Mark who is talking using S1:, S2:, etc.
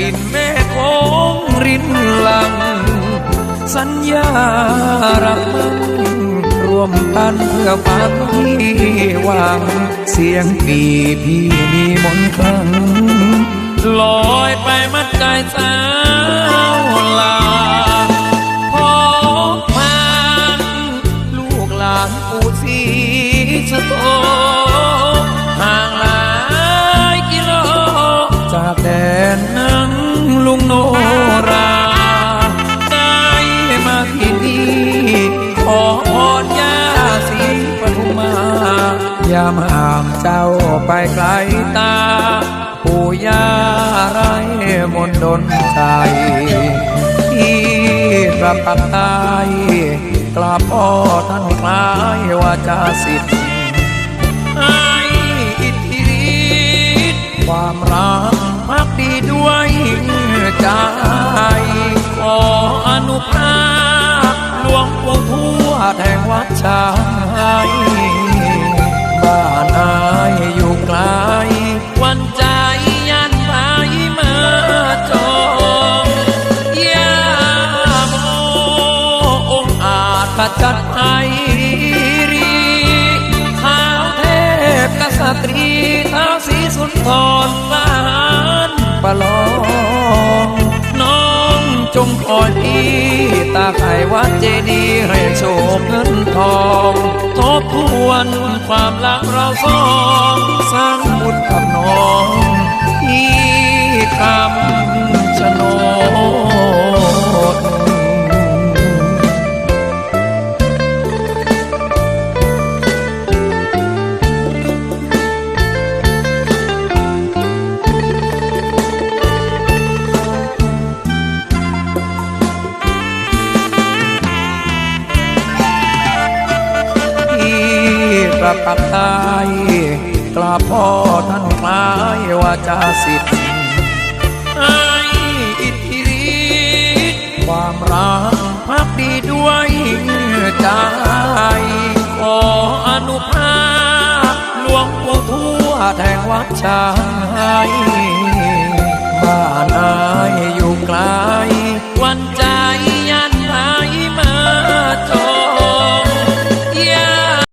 S1: สียงกินแม่คงรินลัง สัญญารักมันรวมกันเพื่อฝันที่หวัง เสียงปีพี่มีมนต์คลังลอยไปมัดใจสาวลาพบผ่านลูกหลานปู่ศรีสุโธห่างลาากแดนนังลุงโนรา ได้มาที่นี่ขอพรยาสีปทุมายามห่างเจ้าไปไกลตา ปู่ย่าไรมนดนใจที่กลับปักตายกลับพ่อท่านคล้ายวาจาสิทธิ์ให้อิทธิฤทธิ์ความรัก ด้วยใจ ขออนุภาพหลวงปู่ทวดแห่งวัดชายบ้านนายอยู่ไกล วันใจยันไปมาจองยาโมองอาจขจัดไพรีท้าวเทพกษัตรีท้าสีสุนทรสาร ประลองน้องจงคอยพี่ตาไขวัดเจดีย์ให้โชคเงินทองทบทวนความรักเราสองสร้างบุญกับน้อง กลับกับได้กลับพ่อท่านคลายว่าจะสิทธิ์ให้อิทธิฤทธิ์ความรักพักดีด้วยใจขออนุภาพหลวงปู่ทั่วแทงวัดชายบ้านนายอยู่ไกลวัน